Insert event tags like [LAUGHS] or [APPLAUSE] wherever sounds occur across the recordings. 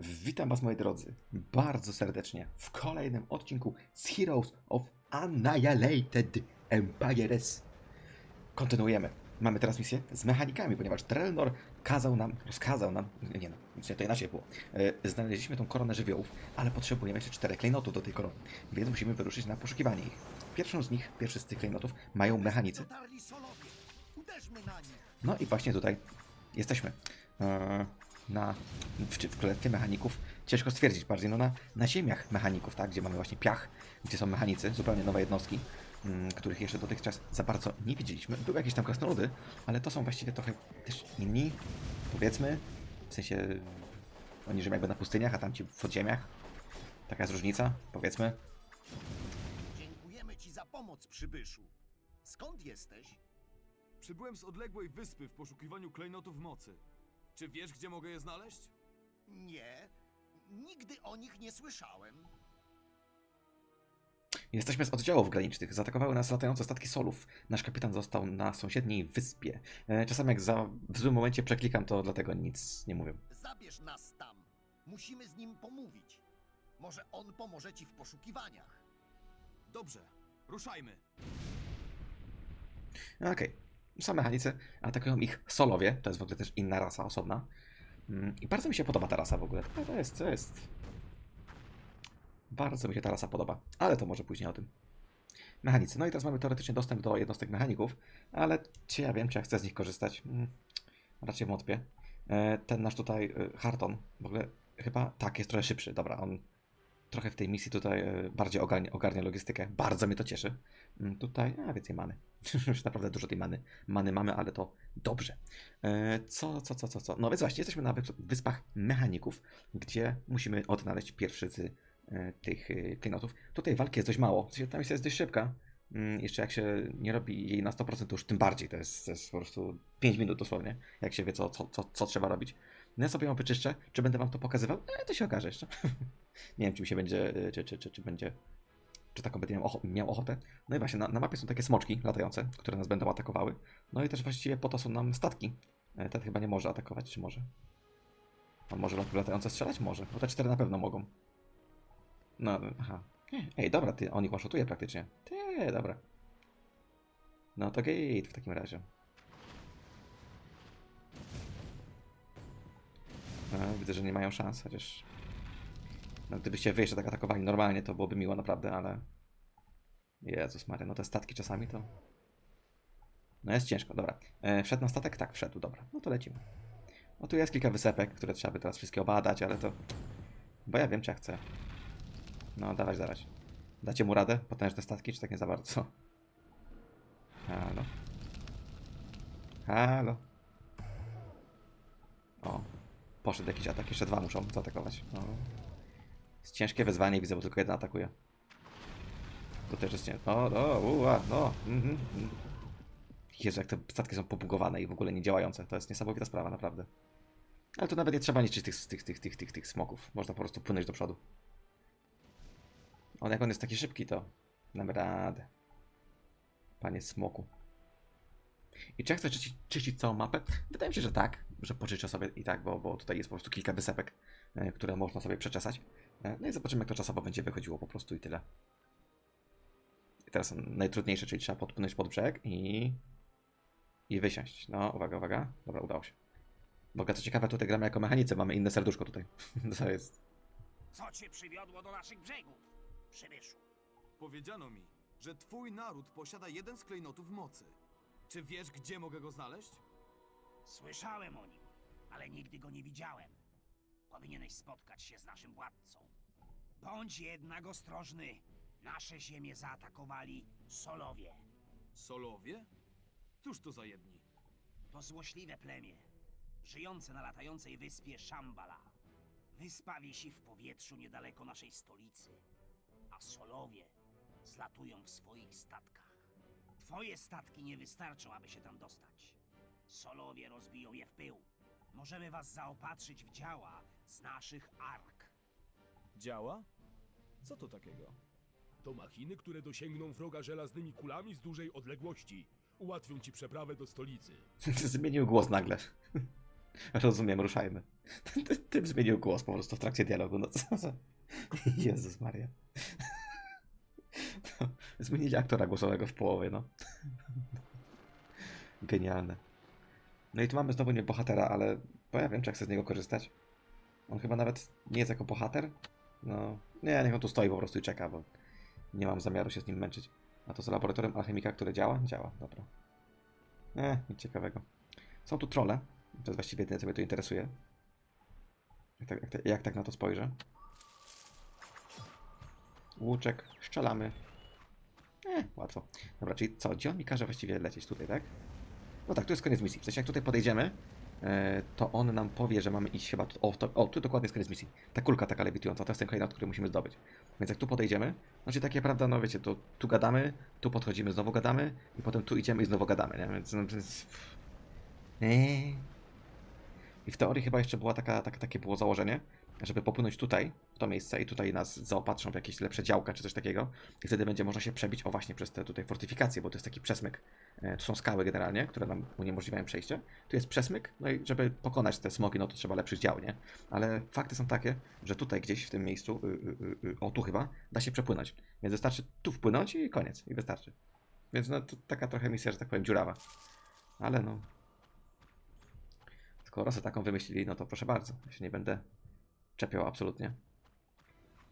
Witam Was moi drodzy bardzo serdecznie w kolejnym odcinku z Heroes of Annihilated Empires. Kontynuujemy. Mamy teraz misję z mechanikami, ponieważ Trelnor kazał nam, rozkazał nam, nie no, nic nie, to inaczej było. E, znaleźliśmy tą koronę żywiołów, ale potrzebujemy jeszcze czterech klejnotów do tej korony, więc musimy wyruszyć na poszukiwanie ich. Pierwszą z nich, pierwszy z tych klejnotów mają mechanicy, no i właśnie tutaj jesteśmy. E, Na, w, w królestwie mechaników ciężko stwierdzić bardziej, no na, na ziemiach mechaników, tak, gdzie mamy właśnie piach, gdzie są mechanicy, zupełnie nowe jednostki, mm, których jeszcze dotychczas za bardzo nie widzieliśmy. Były jakieś tam krasnoludy, ale to są właściwie trochę też inni, powiedzmy, w sensie oni żyją jakby na pustyniach, a tamci w podziemiach. Taka jest różnica, powiedzmy. Dziękujemy ci za pomoc, przybyszu. Skąd jesteś? Przybyłem z odległej wyspy w poszukiwaniu klejnotów mocy. Czy wiesz, gdzie mogę je znaleźć? Nie, nigdy o nich nie słyszałem. Jesteśmy z oddziałów granicznych. Zaatakowały nas latające statki solów. Nasz kapitan został na sąsiedniej wyspie. E, Czasami jak za, w złym momencie przeklikam, to dlatego nic nie mówię. Zabierz nas tam. Musimy z nim pomówić. Może on pomoże ci w poszukiwaniach. Dobrze, ruszajmy. Okej. Są mechanicy, atakują ich solowie. To jest w ogóle też inna rasa osobna. Mm, I bardzo mi się podoba ta rasa w ogóle. To jest, to jest... Bardzo mi się ta rasa podoba. Ale to może później o tym. Mechanicy. No i teraz mamy teoretycznie dostęp do jednostek mechaników, ale czy ja wiem, czy ja chcę z nich korzystać? Mm, raczej wątpię. E, Ten nasz tutaj e, Harton w ogóle chyba tak jest trochę szybszy. Dobra, on trochę w tej misji tutaj e, bardziej ogarnia, ogarnia logistykę. Bardzo mnie to cieszy. Mm, Tutaj, a więcej many. [LAUGHS] Już naprawdę dużo tej many. Many mamy, ale to dobrze. E, Co, co, co, co, co? No więc właśnie, jesteśmy na wysp- wyspach mechaników, gdzie musimy odnaleźć pierwszy z e, tych e, klejnotów. Tutaj walki jest dość mało. Ta misja jest dość szybka. Mm, Jeszcze jak się nie robi jej na 100%, to już tym bardziej. To jest, to jest po prostu 5 minut dosłownie, jak się wie, co, co, co, co trzeba robić. No ja sobie ją wyczyszczę. Czy będę wam to pokazywał? E, to się okaże jeszcze. [LAUGHS] nie wiem, czy mi się będzie, e, czy, czy, czy, czy będzie czy taką będę miał, miał ochotę. No i właśnie, na, na mapie są takie smoczki latające, które nas będą atakowały. No i też właściwie po to są nam statki. E, Ten chyba nie może atakować, czy może? On może latające strzelać? Może, bo te cztery na pewno mogą. No, aha. Ej, dobra, ty, on ich one praktycznie. Ty, dobra. No to gate w takim razie. E, widzę, że nie mają szans, chociaż... No, gdybyście wy jeszcze tak atakowali normalnie, to byłoby miło naprawdę, ale... Jezus Maria, no te statki czasami to... No jest ciężko, dobra. E, wszedł na statek? Tak, wszedł, dobra. No to lecimy. No tu jest kilka wysepek, które trzeba by teraz wszystkie obadać, ale to... Bo ja wiem, czy ja chcę. No, dawać, dawać. Dacie mu radę? Potężne statki, czy tak nie za bardzo? Halo? Halo? O, poszedł jakiś atak. Jeszcze dwa muszą zaatakować. O. Ciężkie wyzwanie, widzę, bo tylko jeden atakuje. To też jest ciężkie. O, o, ua, no. Mhm, mhm. Jezu, jak te statki są pobugowane i w ogóle nie działające. To jest niesamowita sprawa, naprawdę. Ale tu nawet nie trzeba niszczyć tych, tych, tych, tych, tych, tych smoków. Można po prostu płynąć do przodu. On jak on jest taki szybki, to damy radę. Panie smoku. I czy ja chcę czyścić, czyścić całą mapę? Wydaje mi się, że tak, że pożyczę sobie i tak, bo, bo tutaj jest po prostu kilka wysepek, e, które można sobie przeczesać. E, No i zobaczymy, jak to czasowo będzie wychodziło po prostu i tyle. I teraz najtrudniejsze, czyli trzeba podpłynąć pod brzeg i... i wysiąść. No, uwaga, uwaga. Dobra, udało się. Bo co ciekawe, tutaj gramy jako mechanicy, mamy inne serduszko tutaj. [LAUGHS] to jest... Co cię przywiodło do naszych brzegów, przybyszu? Powiedziano mi, że twój naród posiada jeden z klejnotów mocy. Czy wiesz, gdzie mogę go znaleźć? Słyszałem o nim, ale nigdy go nie widziałem. Powinieneś spotkać się z naszym władcą. Bądź jednak ostrożny. Nasze ziemie zaatakowali Solowie. Solowie? Cóż to za jedni? To złośliwe plemię, żyjące na latającej wyspie Shambhala. Wyspa wisi w powietrzu niedaleko naszej stolicy, a Solowie zlatują w swoich statkach. Twoje statki nie wystarczą, aby się tam dostać. Solowie rozbiją je w pył. Możemy was zaopatrzyć w działa z naszych ark. Działa? Co to takiego? To machiny, które dosięgną wroga żelaznymi kulami z dużej odległości. Ułatwią ci przeprawę do stolicy. [LAUGHS] Zmienił głos nagle. [LAUGHS] Rozumiem, ruszajmy. Ty- Tym zmienił głos po prostu w trakcie dialogu. No co za... [LAUGHS] Jezus Maria. No, Zmienili aktora głosowego w połowie, no. Genialne. No i tu mamy znowu nie bohatera, ale bo ja wiem, czy jak chcę z niego korzystać. On chyba nawet nie jest jako bohater. No, nie, niech on tu stoi po prostu i czeka, bo nie mam zamiaru się z nim męczyć. A to z laboratorium alchemika, które działa? Działa, dobra. Nie, nic ciekawego. Są tu trole. To jest właściwie jedyne, co mnie to interesuje. Jak tak, jak, jak tak na to spojrzę. Łuczek, strzelamy. Nie, łatwo. Dobra, czyli co? Gdzie on mi każe właściwie lecieć tutaj, tak? No tak, tu jest koniec misji. W sensie jak tutaj podejdziemy, to on nam powie, że mamy iść chyba... Tu, o, to, o, tu dokładnie jest koniec misji. Ta kulka taka lewitująca, to jest ten klejnot, który musimy zdobyć. Więc jak tu podejdziemy, znaczy takie, prawda, no wiecie, to tu gadamy, tu podchodzimy, znowu gadamy i potem tu idziemy i znowu gadamy, nie? Więc no, to jest... Eee. I w teorii chyba jeszcze była taka, tak, takie było założenie, żeby popłynąć tutaj, w to miejsce i tutaj nas zaopatrzą w jakieś lepsze działka czy coś takiego i wtedy będzie można się przebić, o właśnie, przez te tutaj fortyfikacje, bo to jest taki przesmyk. E, Tu są skały generalnie, które nam uniemożliwiają przejście. Tu jest przesmyk, no i żeby pokonać te smoki, no to trzeba lepszych dział, nie? Ale fakty są takie, że tutaj gdzieś w tym miejscu, y, y, y, y, o tu chyba, da się przepłynąć. Więc wystarczy tu wpłynąć i koniec, i wystarczy. Więc no to taka trochę misja, że tak powiem, dziurawa. Ale no, skoro sobie taką wymyślili, no to proszę bardzo. Ja się nie będę czepiał absolutnie.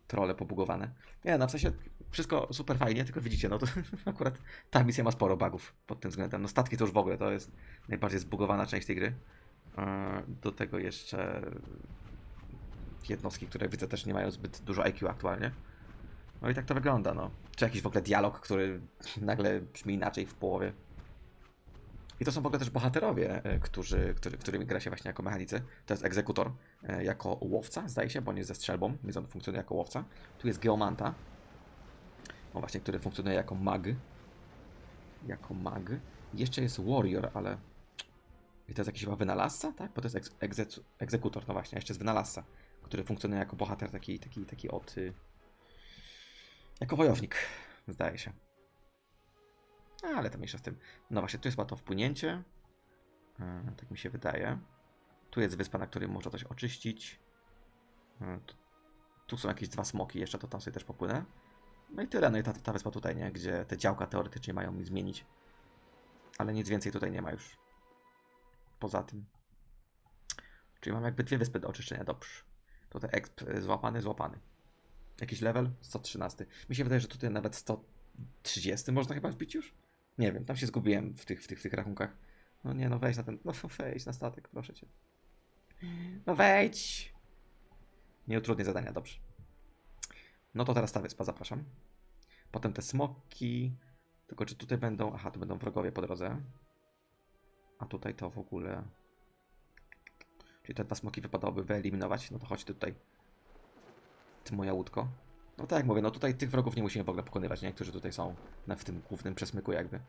Trole pobugowane. Nie, no w sensie wszystko super fajnie, tylko widzicie, no to [LAUGHS] akurat ta misja ma sporo bugów pod tym względem. No statki to już w ogóle to jest najbardziej zbugowana część tej gry. Eee, Do tego jeszcze jednostki, które widzę też nie mają zbyt dużo IQ aktualnie. No i tak to wygląda, no. Czy jakiś w ogóle dialog, który [LAUGHS] nagle brzmi inaczej w połowie. I to są w ogóle też bohaterowie, e, którzy, który, którymi gra się właśnie jako mechanicy. To jest egzekutor e, jako łowca, zdaje się, bo on jest ze strzelbą, więc on funkcjonuje jako łowca. Tu jest geomanta, o właśnie, który funkcjonuje jako mag. Jako mag. Jeszcze jest warrior, ale... I to jest jakiś chyba wynalazca, tak? Bo to jest egz egzecu- egzekutor, no właśnie, jeszcze jest wynalazca, który funkcjonuje jako bohater taki, taki, taki od... Y... Jako wojownik, zdaje się. Ale to mniejsza z tym. No właśnie, tu jest chyba to wpłynięcie. E, tak mi się wydaje. Tu jest wyspa, na której można coś oczyścić. E, tu, tu są jakieś dwa smoki, jeszcze to tam sobie też popłynę. No i tyle, no i ta, ta wyspa tutaj, nie? Gdzie te działka teoretycznie mają mi zmienić. Ale nic więcej tutaj nie ma już. Poza tym. Czyli mam jakby dwie wyspy do oczyszczenia, dobrze. Tutaj exp złapany, złapany. Jakiś level? 113. Mi się wydaje, że tutaj nawet 130 można chyba wbić już? Nie wiem, tam się zgubiłem w tych, w tych, w tych rachunkach. No nie, no wejdź na ten, no [LAUGHS] wejdź na statek, proszę cię. No wejdź! Nie utrudnię zadania, dobrze. No to teraz ta wyspa, zapraszam. Potem te smoki. Tylko czy tutaj będą, aha, tu będą wrogowie po drodze. A tutaj to w ogóle... Czyli te dwa smoki wypadałoby wyeliminować. No to chodź tutaj. Ty moja łódko. No tak jak mówię, no tutaj tych wrogów nie musimy w ogóle pokonywać, nie? Którzy tutaj są na, w tym głównym przesmyku jakby.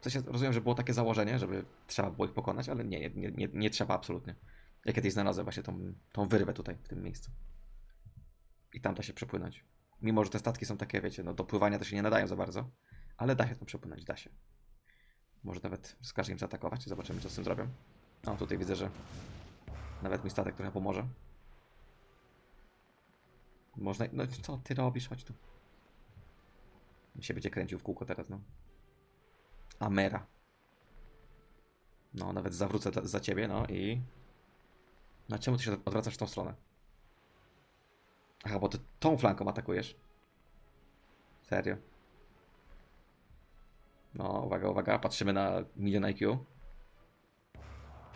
W sensie rozumiem, że było takie założenie, żeby trzeba było ich pokonać, ale nie, nie, nie, nie trzeba absolutnie. Ja kiedyś znalazłem właśnie tą, tą wyrwę tutaj, w tym miejscu. I tam da się przepłynąć. Mimo, że te statki są takie, wiecie, no do pływania to się nie nadają za bardzo, ale da się tam przepłynąć, da się. Może nawet skaże im zaatakować, zobaczymy co z tym zrobią. No tutaj widzę, że nawet mi statek trochę pomoże. Można. No co ty robisz? Chodź tu. Mi się będzie kręcił w kółko teraz, no. Amera. No, nawet zawrócę za ciebie, no i. No czemu ty się odwracasz w tą stronę? Aha, bo ty tą flanką atakujesz. Serio. No, uwaga, uwaga, patrzymy na milion IQ.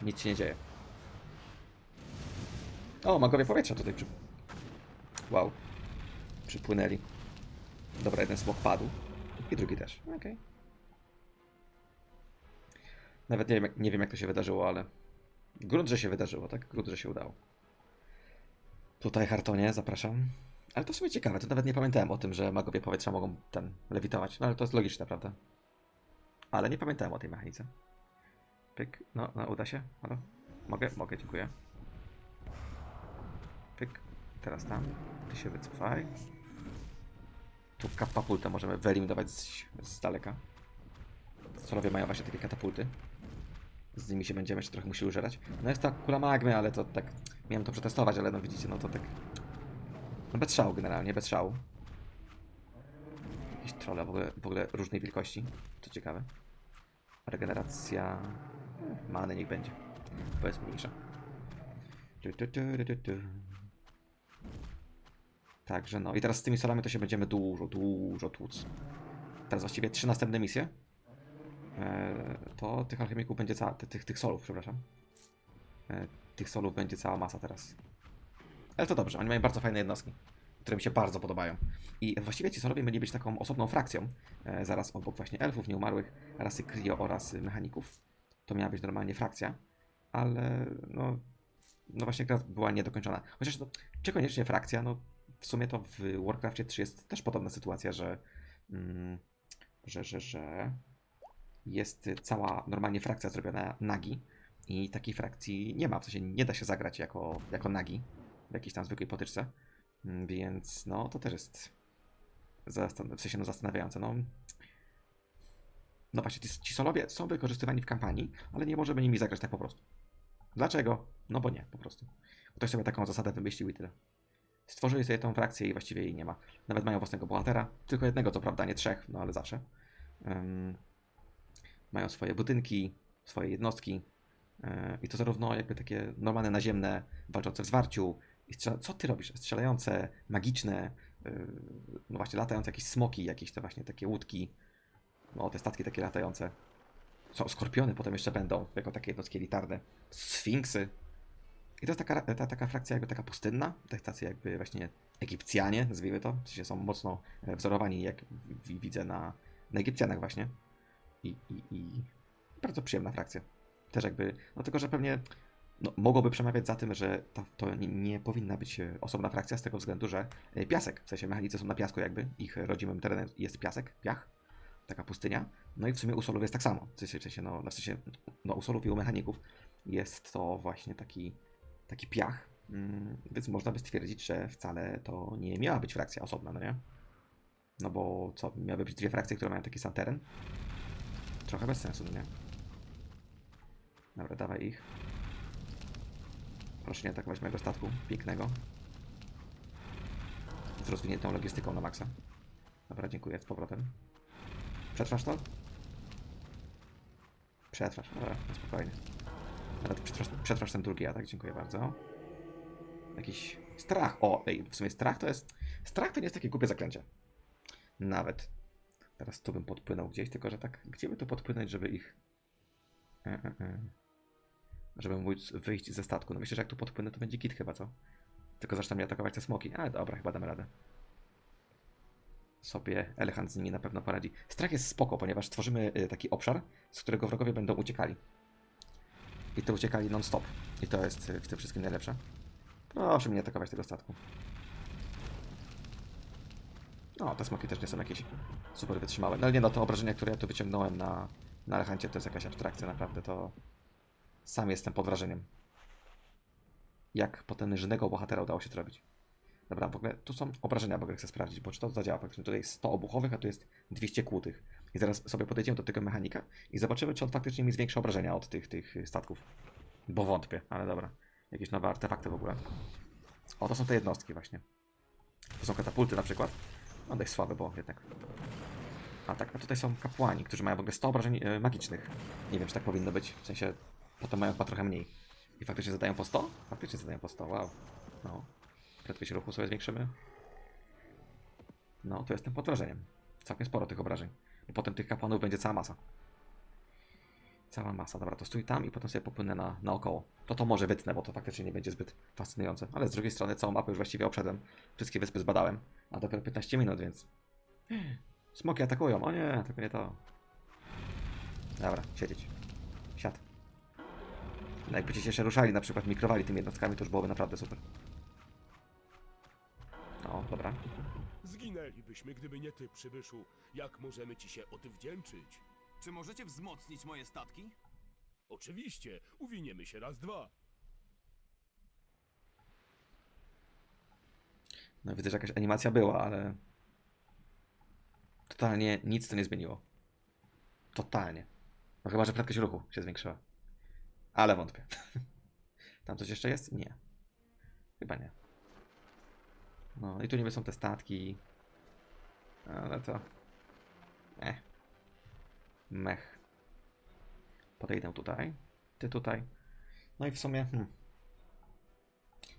Nic się nie dzieje. O, magowie powietrza tutaj przy... Wow. Przypłynęli. Dobra, jeden smok padł. I drugi też. Okej. Nawet nie wiem, nie wiem, jak to się wydarzyło, ale... Grunt, że się wydarzyło, tak? Grunt, że się udało. Tutaj Hartonie, zapraszam. Ale to w sumie ciekawe, to nawet nie pamiętałem o tym, że magowie powietrza mogą ten lewitować. No ale to jest logiczne, prawda? Ale nie pamiętałem o tej mechanice. Pyk, no, no uda się? Halo? Mogę? Mogę, dziękuję. Teraz tam. Ty się wycofaj. Tu katapultę możemy wyeliminować z, z daleka. Solowie mają właśnie takie katapulty. z nimi się będziemy jeszcze trochę musieli użerać. No jest ta kula magmy, ale to tak... Miałem to przetestować, ale no widzicie, no to tak... No bez szału generalnie, bez szału. Jakieś trolle w ogóle, w ogóle różnej wielkości. To ciekawe. Regeneracja... eh, Many niech będzie. Bo jest mniejsza. Tu, tu, tu, tu, tu. Także no i teraz z tymi solami to się będziemy dużo, dużo tłuc. Teraz właściwie trzy następne misje. E, to tych alchemików będzie cała, ty- tych, tych solów, przepraszam. E, tych solów będzie cała masa teraz. Ale to dobrze, oni mają bardzo fajne jednostki, które mi się bardzo podobają. I właściwie ci solowie mieli być taką osobną frakcją, e, zaraz obok właśnie elfów, nieumarłych, rasy Krio oraz mechaników. To miała być normalnie frakcja, ale no, no właśnie gra była niedokończona. Chociaż to, czy koniecznie frakcja, no w sumie to w Warcraftie 3 jest też podobna sytuacja, że, mm, że, że, że jest cała normalnie frakcja zrobiona nagi i takiej frakcji nie ma, w sensie nie da się zagrać jako, jako nagi w jakiejś tam zwykłej potyczce, Mm, więc no to też jest w sensie no zastanawiające. No, no właśnie, ci, ci solowie są wykorzystywani w kampanii, ale nie możemy nimi zagrać tak po prostu. Dlaczego? No bo nie, po prostu. Ktoś sobie taką zasadę wymyślił i tyle. Stworzyli sobie tą frakcję i właściwie jej nie ma. Nawet mają własnego bohatera, tylko jednego co prawda, nie trzech, no ale zawsze. Ym, mają swoje budynki, swoje jednostki yy, i to zarówno jakby takie normalne naziemne, walczące w zwarciu i co ty robisz? Strzelające, magiczne, yy, no właśnie latające jakieś smoki, jakieś te właśnie takie łódki, no te statki takie latające. Są skorpiony potem jeszcze będą, jako takie jednostki elitarne. Sfinksy. I to jest taka, ta, taka frakcja jakby taka pustynna, tacy jakby właśnie Egipcjanie, nazwijmy to, w sensie są mocno e, wzorowani, jak widzę na, na Egipcjanach właśnie. I, i, I bardzo przyjemna frakcja. Też jakby, no tylko, że pewnie no, mogłoby przemawiać za tym, że to nie, nie powinna być e, osobna frakcja z tego względu, że e, piasek, w sensie mechanicy są na piasku jakby, ich rodzimym terenem jest piasek, piach, taka pustynia. No i w sumie u solów jest tak samo. W sensie, w sensie, no, w sensie no, u solów i u mechaników jest to właśnie taki, taki piach. Mm, więc można by stwierdzić, że wcale to nie miała być frakcja osobna, no nie? No bo co, miały być dwie frakcje, które mają taki sam teren? Trochę bez sensu, no nie? Dobra, dawaj ich. Proszę nie atakować mojego statku pięknego. Z rozwiniętą logistyką na maksa. Dobra, dziękuję, z powrotem. Przetrwasz to? Przetrwasz, dobra, no spokojnie. Nawet przetrwasz, ten drugi atak, dziękuję bardzo. Jakiś strach. O, ej, w sumie strach to jest. Strach to nie jest takie głupie zaklęcie. Nawet. Teraz tu bym podpłynął gdzieś, tylko że tak, gdzie by tu podpłynąć, żeby ich. E, e, e. Żeby móc wyjść ze statku. No myślę, że jak tu podpłynę, to będzie git chyba, co? Tylko zaczną mnie atakować te smoki. Ale dobra, chyba damy radę. Sobie Elechant z nimi na pewno poradzi. Strach jest spoko, ponieważ tworzymy y, taki obszar, z którego wrogowie będą uciekali. I to uciekali non-stop. I to jest y, w tym wszystkim najlepsze. Proszę mnie atakować tego statku. No, te smoki też nie są jakieś super wytrzymałe. No ale nie no, te obrażenia, które ja tu wyciągnąłem na, na Lechancie, to jest jakaś abstrakcja, naprawdę to... Sam jestem pod wrażeniem. Jak potężnego bohatera udało się to robić. Dobra, w ogóle tu są obrażenia, ogóle chcę sprawdzić, bo czy to zadziała faktycznie. Tutaj jest 100 obuchowych, a tu jest 200 kłutych. I zaraz sobie podejdziemy do tego mechanika i zobaczymy, czy on faktycznie mi zwiększa obrażenia od tych, tych statków. Bo wątpię, ale dobra. Jakieś nowe artefakty w ogóle. O, to są te jednostki właśnie. To są katapulty na przykład. No dość słabe, bo jednak. A tak, a tutaj są kapłani, którzy mają w ogóle 100 obrażeń e, magicznych. Nie wiem, czy tak powinno być. W sensie, potem mają chyba trochę mniej. I faktycznie zadają po 100? Faktycznie zadają po 100, wow. No. Prędkość ruchu sobie zwiększymy. No, to jestem pod wrażeniem. Całkiem sporo tych obrażeń. Bo potem tych kapłanów będzie cała masa. Cała masa. Dobra, to stój tam i potem sobie popłynę na, naokoło. To to może wytnę, bo to faktycznie nie będzie zbyt fascynujące. Ale z drugiej strony całą mapę już właściwie obszedłem. Wszystkie wyspy zbadałem. A dopiero 15 minut, więc... Smoki atakują. O nie, tylko nie to. Dobra, siedzieć. Siad. No jakbyście się jeszcze ruszali, na przykład mikrowali tymi jednostkami, to już byłoby naprawdę super. O, dobra. Zginęlibyśmy, gdyby nie ty, przybyszu. Jak możemy ci się odwdzięczyć? Czy możecie wzmocnić moje statki? Oczywiście, uwiniemy się raz, dwa. No widzę, że jakaś animacja była, ale... Totalnie nic to nie zmieniło. Totalnie. No chyba, że prędkość ruchu się zwiększyła. Ale wątpię. [LAUGHS] Tam coś jeszcze jest? Nie. Chyba nie. No i tu niby są te statki. Ale to... Eh. Mech. Podejdę tutaj. Ty tutaj. No i w sumie... Hmm.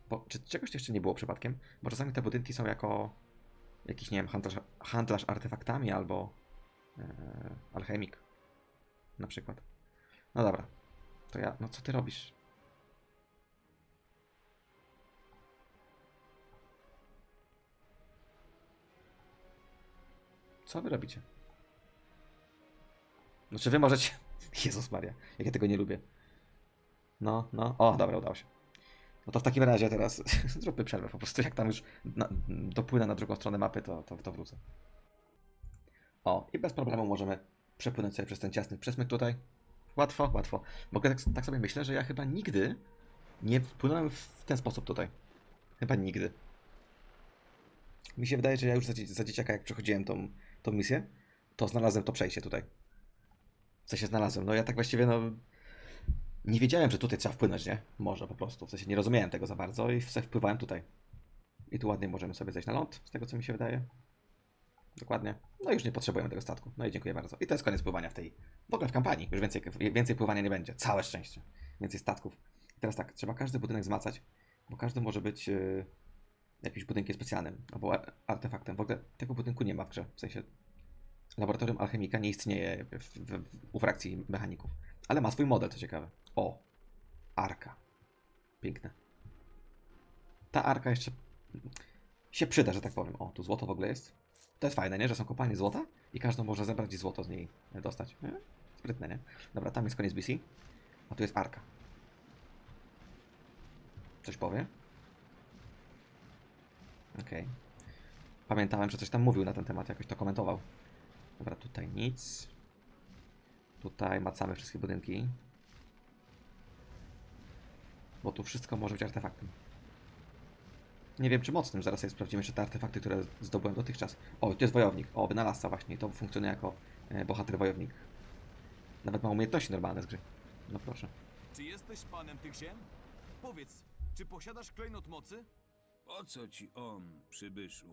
Bo, czy czegoś jeszcze nie było przypadkiem? Bo czasami te budynki są jako jakiś, nie wiem, handlarz, handlarz artefaktami albo e, alchemik. Na przykład. No dobra. To ja, no co ty robisz? Co wy robicie? No czy wy możecie... [LAUGHS] Jezus Maria, jak ja tego nie lubię. No, no. O, dobra, udało się. No to w takim razie teraz [LAUGHS] zróbmy przerwę po prostu. Jak tam już na, dopłynę na drugą stronę mapy, to, to, to wrócę. O, i bez problemu możemy przepłynąć sobie przez ten ciasny przesmyk tutaj. Łatwo, łatwo. Ogóle tak, tak sobie myślę, że ja chyba nigdy nie wpłynąłem w ten sposób tutaj. Chyba nigdy. Mi się wydaje, że ja już za, za dzieciaka, jak przechodziłem tą, tą misję, to znalazłem to przejście tutaj. W sensie znalazłem. No ja tak właściwie, no... Nie wiedziałem, że tutaj trzeba wpłynąć, nie? Może po prostu. W sensie nie rozumiałem tego za bardzo i wpływałem tutaj. I tu ładnie możemy sobie zejść na ląd, z tego co mi się wydaje. Dokładnie. No już nie potrzebujemy tego statku. No i dziękuję bardzo. I to jest koniec pływania w tej... W ogóle w kampanii. Już więcej, więcej pływania nie będzie. Całe szczęście. Więcej statków. I teraz tak, trzeba każdy budynek zmacać, bo każdy może być yy, jakimś budynkiem specjalnym albo ar- artefaktem. W ogóle tego budynku nie ma w grze. W sensie laboratorium alchemika nie istnieje w, w, w, u frakcji mechaników. Ale ma swój model, co ciekawe. O! Arka. Piękne. Ta arka jeszcze się przyda, że tak powiem. O, tu złoto w ogóle jest. To jest fajne, nie? Że są kopalnie złota i każdy może zebrać i złoto z niej dostać. Nie? Sprytne, nie? Dobra, tam jest koniec BC. A tu jest arka. Coś powie? Okej. Pamiętałem, że coś tam mówił na ten temat, jakoś to komentował. Dobra, tutaj nic. Tutaj macamy wszystkie budynki. Bo tu wszystko może być artefaktem. Nie wiem czy mocnym, zaraz sobie sprawdzimy jeszcze te artefakty, które zdobyłem dotychczas. O, tu jest wojownik. O, wynalazca właśnie. To funkcjonuje jako e, bohater wojownik. Nawet ma umiejętności normalne z gry. No proszę. Czy jesteś panem tych ziem? Powiedz, czy posiadasz klejnot mocy? Po co ci on, przybyszu?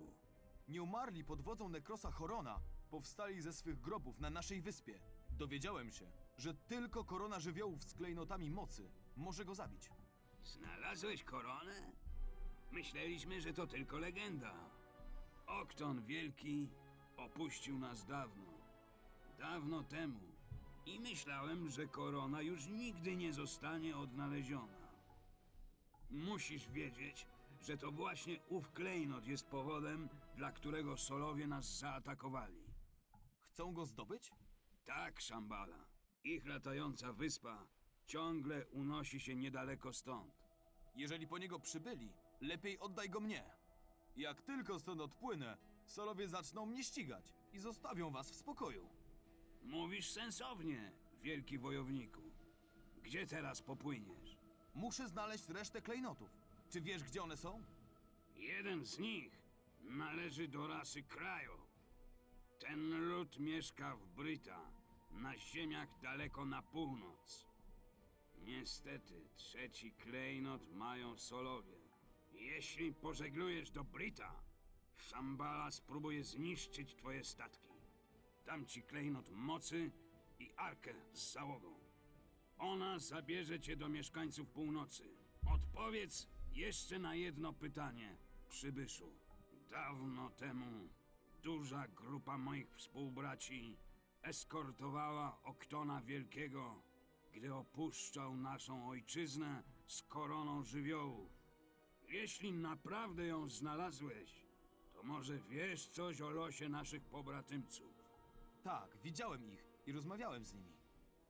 Nieumarli pod wodzą Nekrosa Chorona powstali ze swych grobów na naszej wyspie. Dowiedziałem się, że tylko korona żywiołów z klejnotami mocy może go zabić. Znalazłeś koronę? Myśleliśmy, że to tylko legenda. Okton Wielki opuścił nas dawno. Dawno temu. I myślałem, że korona już nigdy nie zostanie odnaleziona. Musisz wiedzieć, że to właśnie ów klejnot jest powodem, dla którego Solowie nas zaatakowali. Chcą go zdobyć? Tak, Szambala. Ich latająca wyspa ciągle unosi się niedaleko stąd. Jeżeli po niego przybyli, lepiej oddaj go mnie. Jak tylko stąd odpłynę, Solowie zaczną mnie ścigać i zostawią was w spokoju. Mówisz sensownie, wielki wojowniku. Gdzie teraz popłyniesz? Muszę znaleźć resztę klejnotów. Czy wiesz, gdzie one są? Jeden z nich należy do rasy Krajo. Ten lud mieszka w Bryta, na ziemiach daleko na północ. Niestety, trzeci klejnot mają Solowie. Jeśli pożeglujesz do Bryta, Szambala spróbuje zniszczyć twoje statki. Dam ci klejnot mocy i arkę z załogą. Ona zabierze cię do mieszkańców północy. Odpowiedz jeszcze na jedno pytanie, przybyszu. Dawno temu duża grupa moich współbraci eskortowała Oktona Wielkiego, gdy opuszczał naszą ojczyznę z koroną żywiołów. Jeśli naprawdę ją znalazłeś, to może wiesz coś o losie naszych pobratymców. Tak, widziałem ich i rozmawiałem z nimi.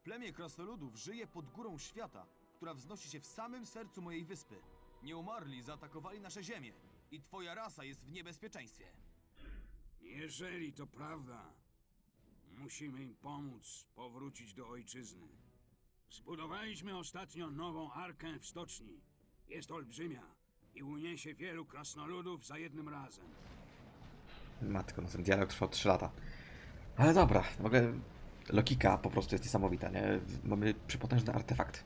Plemię krasnoludów żyje pod górą świata, która wznosi się w samym sercu mojej wyspy. Nieumarli zaatakowali nasze ziemię i twoja rasa jest w niebezpieczeństwie. Jeżeli to prawda, musimy im pomóc powrócić do ojczyzny. Zbudowaliśmy ostatnio nową arkę w stoczni. Jest olbrzymia i uniesie wielu krasnoludów za jednym razem. Matko, no ten dialog trwał 3 lata. Ale dobra, w ogóle logika po prostu jest niesamowita, nie? Mamy przepotężny artefakt.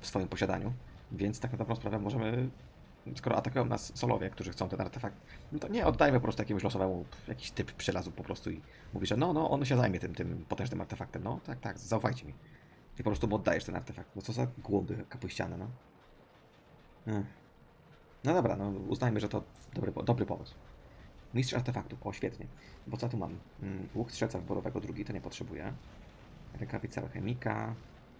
w swoim posiadaniu, więc tak na dobrą sprawę możemy, skoro atakują nas solowie, którzy chcą ten artefakt, no to nie oddajmy po prostu jakiemuś losowemu, jakiś typ przylazł po prostu i mówi, że no, no, on się zajmie tym, tym potężnym artefaktem, no, tak, tak, zaufajcie mi. I po prostu mu oddajesz ten artefakt. No co za głąby kapuściane, no. Ech. No dobra, no uznajmy, że to dobry, dobry pomysł. Mistrz artefaktów, o świetnie. Bo co tu mam? Mm, Łuk strzelca wyborowego drugi, to nie potrzebuję. Rękawica alchemika,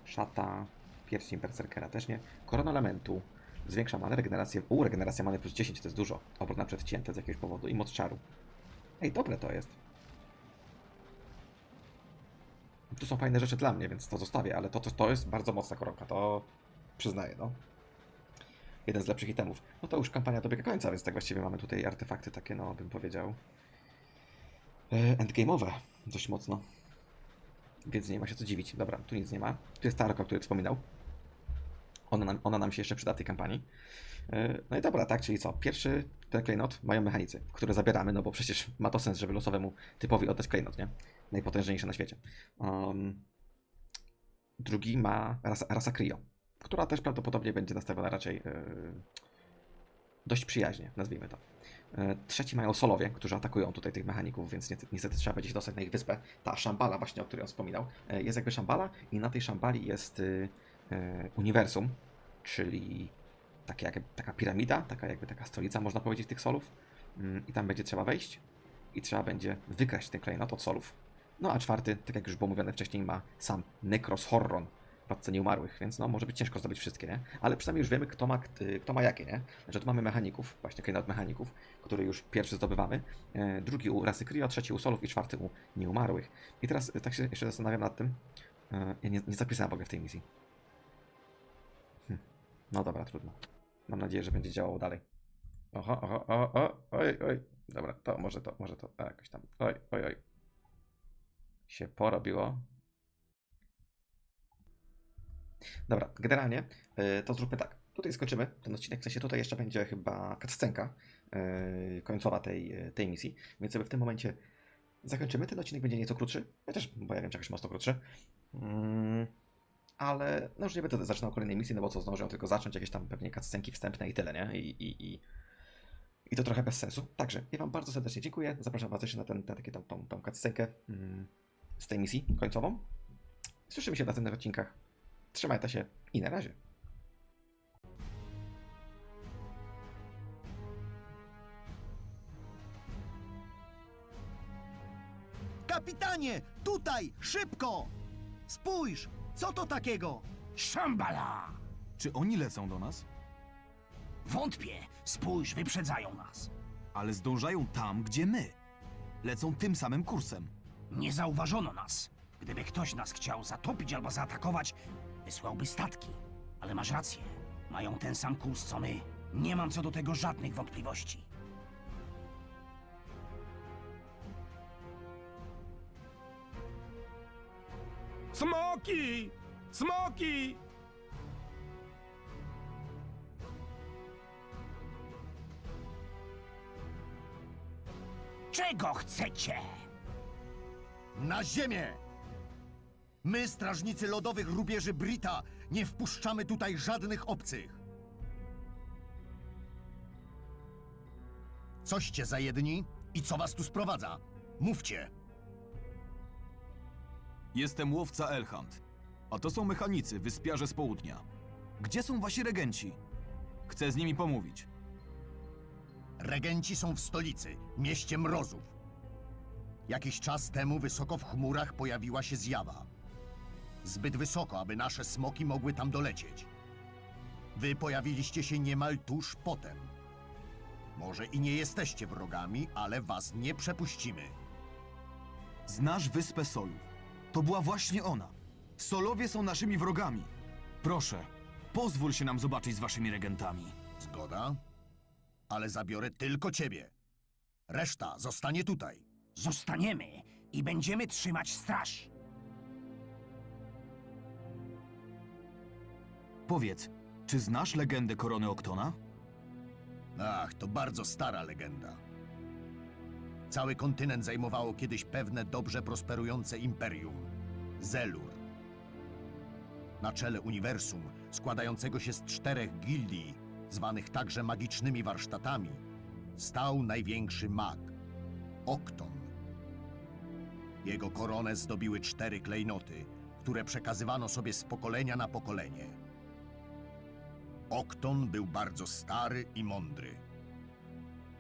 szata, pierścień berserkera też nie. Korona elementu, zwiększa manę, regenerację, u, regeneracja many plus 10, to jest dużo. Obrót na przedcięte z jakiegoś powodu i moc czaru. Ej, dobre to jest. Tu są fajne rzeczy dla mnie, więc to zostawię, ale to, to, to jest bardzo mocna koronka, to przyznaję, no. Jeden z lepszych itemów. No to już kampania dobiega końca, więc tak właściwie mamy tutaj artefakty takie, no bym powiedział, e, endgame'owe dość mocno. Więc nie ma się co dziwić. Dobra, tu nic nie ma. Tu jest Tarko, o której wspominał. Ona nam, ona nam się jeszcze przyda w tej kampanii. E, No i dobra, tak, czyli co? Pierwszy ten klejnot mają mechanicy, które zabieramy, no bo przecież ma to sens, żeby losowemu typowi oddać klejnot, nie? Najpotężniejszy na świecie. Um, drugi ma rasa, rasa Cryo, która też prawdopodobnie będzie nastawiona raczej yy, dość przyjaźnie, nazwijmy to. Yy, trzeci mają Solowie, którzy atakują tutaj tych mechaników, więc niestety, niestety trzeba będzie dostać na ich wyspę. Ta Szambala właśnie, o której on wspominał, yy, jest jakby Szambala i na tej Szambali jest yy, uniwersum, czyli takie jak, taka piramida, taka jakby taka stolica, można powiedzieć, tych solów. Yy, I tam będzie trzeba wejść i trzeba będzie wykraść ten klejnot od solów. No a czwarty, tak jak już było mówione wcześniej, ma sam Necros Horron, władca nieumarłych, więc no może być ciężko zdobyć wszystkie, nie? Ale przynajmniej już wiemy, kto ma, k- kto ma jakie, nie? Że tu mamy mechaników, właśnie klejnot mechaników, który już pierwszy zdobywamy, e, drugi u rasy Kryo, trzeci u Solów i czwarty u nieumarłych. I teraz e, tak się jeszcze zastanawiam nad tym, e, ja nie, nie zapisałem w ogóle w tej misji. No dobra, trudno. Mam nadzieję, że będzie działało dalej. Oho, oho, o, o, oj, oj. Dobra, to może to, może to, a, jakoś tam. Oj, oj, oj. Się porobiło. Dobra, generalnie y, to zróbmy tak. Tutaj skończymy ten odcinek, w sensie tutaj jeszcze będzie chyba cutscenka y, końcowa tej, y, tej misji, więc sobie w tym momencie zakończymy. Ten odcinek będzie nieco krótszy, chociaż, bo ja wiem, że jakoś mocno krótszy. Mm, ale no już nie będę zaczynał kolejnej misji, no bo co, zdążę tylko zacząć, jakieś tam pewnie cutscenki wstępne i tyle, nie? I, i, i, i to trochę bez sensu. Także ja Wam bardzo serdecznie dziękuję. Zapraszam Was jeszcze na, ten, na takie, tą, tą, tą cutscenkę mm, z tej misji końcową. Słyszymy się w następnych odcinkach. Trzymajcie się i na razie. Kapitanie, tutaj, szybko! Spójrz, co to takiego? Szambala! Czy oni lecą do nas? Wątpię. Spójrz, wyprzedzają nas. Ale zdążają tam, gdzie my. Lecą tym samym kursem. Nie zauważono nas. Gdyby ktoś nas chciał zatopić albo zaatakować, wysłałby statki. Ale masz rację. Mają ten sam kurs co my. Nie mam co do tego żadnych wątpliwości. Smoki! Smoki! Czego chcecie? Na ziemię! My, strażnicy lodowych rubieży Brita, nie wpuszczamy tutaj żadnych obcych. Coście za jedni i co was tu sprowadza? Mówcie. Jestem łowca Elhand. A to są mechanicy, wyspiarze z południa. Gdzie są wasi regenci? Chcę z nimi pomówić. Regenci są w stolicy, mieście mrozów. Jakiś czas temu wysoko w chmurach pojawiła się zjawa. Zbyt wysoko, aby nasze smoki mogły tam dolecieć. Wy pojawiliście się niemal tuż potem. Może i nie jesteście wrogami, ale was nie przepuścimy. Znasz wyspę Solu. To była właśnie ona. Solowie są naszymi wrogami. Proszę, pozwól się nam zobaczyć z waszymi regentami. Zgoda? Ale zabiorę tylko ciebie. Reszta zostanie tutaj. Zostaniemy i będziemy trzymać straż. Powiedz, czy znasz legendę korony Oktona? Ach, to bardzo stara legenda. Cały kontynent zajmowało kiedyś pewne dobrze prosperujące imperium Zelur. Na czele uniwersum składającego się z czterech gildii, zwanych także magicznymi warsztatami, stał największy mag Okton. Jego koronę zdobiły cztery klejnoty, które przekazywano sobie z pokolenia na pokolenie. Okton był bardzo stary i mądry.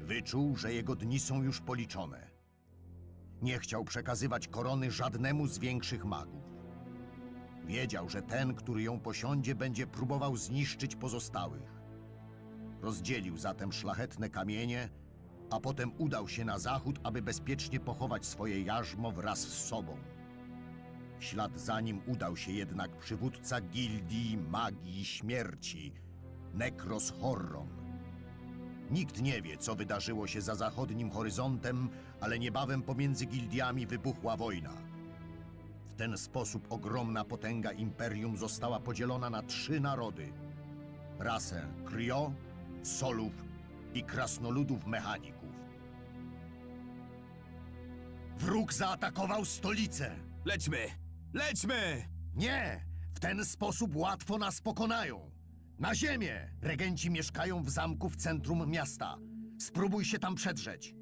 Wyczuł, że jego dni są już policzone. Nie chciał przekazywać korony żadnemu z większych magów. Wiedział, że ten, który ją posiądzie, będzie próbował zniszczyć pozostałych. Rozdzielił zatem szlachetne kamienie, a potem udał się na zachód, aby bezpiecznie pochować swoje jarzmo wraz z sobą. W ślad za nim udał się jednak przywódca gildii magii śmierci, Nekros Horron. Nikt nie wie, co wydarzyło się za zachodnim horyzontem, ale niebawem pomiędzy gildiami wybuchła wojna. W ten sposób ogromna potęga imperium została podzielona na trzy narody: rasę Kryo, Solów i krasnoludów mechaników. Wróg zaatakował stolicę! Lećmy! Lećmy! Nie! W ten sposób łatwo nas pokonają! Na ziemię! Regenci mieszkają w zamku w centrum miasta. Spróbuj się tam przedrzeć.